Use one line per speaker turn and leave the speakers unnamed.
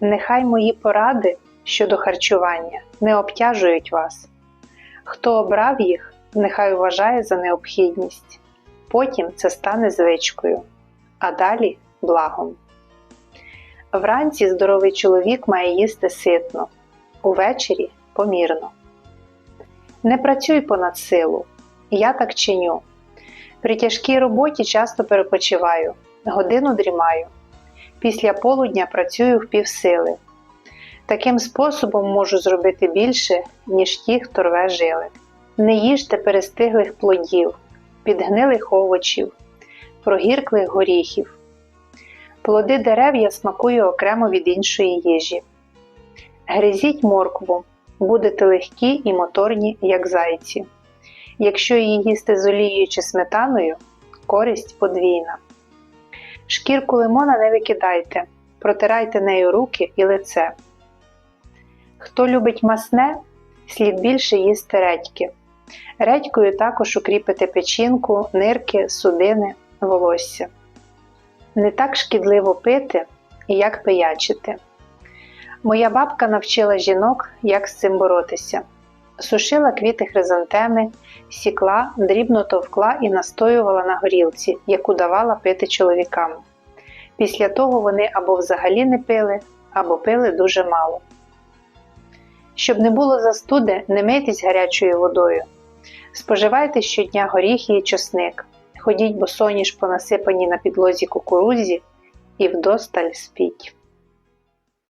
Нехай мої поради щодо харчування не обтяжують вас. Хто обрав їх, нехай вважає за необхідність. Потім це стане звичкою, а далі благом. Вранці здоровий чоловік має їсти ситно, увечері помірно. Не працюй понад силу. Я так чиню. При тяжкій роботі часто перепочиваю, годину дрімаю. Після полудня працюю в півсили. Таким способом можу зробити більше, ніж ті, хто рве жили. Не їжте перестиглих плодів, підгнилих овочів, прогірклих горіхів. Плоди дерев я смакую окремо від іншої їжі. Гризіть моркву, будете легкі і моторні, як зайці. Якщо її їсти з олією чи сметаною, користь подвійна. Шкірку лимона не викидайте, протирайте нею руки і лице. Хто любить масне, слід більше їсти редьки. Редькою також укріпите печінку, нирки, судини, волосся. Не так шкідливо пити, як пиячити. Моя бабка навчила жінок, як з цим боротися. Сушила квіти хризантеми, сікла, дрібно товкла і настоювала на горілці, яку давала пити чоловікам. Після того вони або взагалі не пили, або пили дуже мало. Щоб не було застуди, не мийтесь гарячою водою. Споживайте щодня горіхи і чосник. Ходіть босоніж по насипаній на підлозі кукурудзі і вдосталь спіть.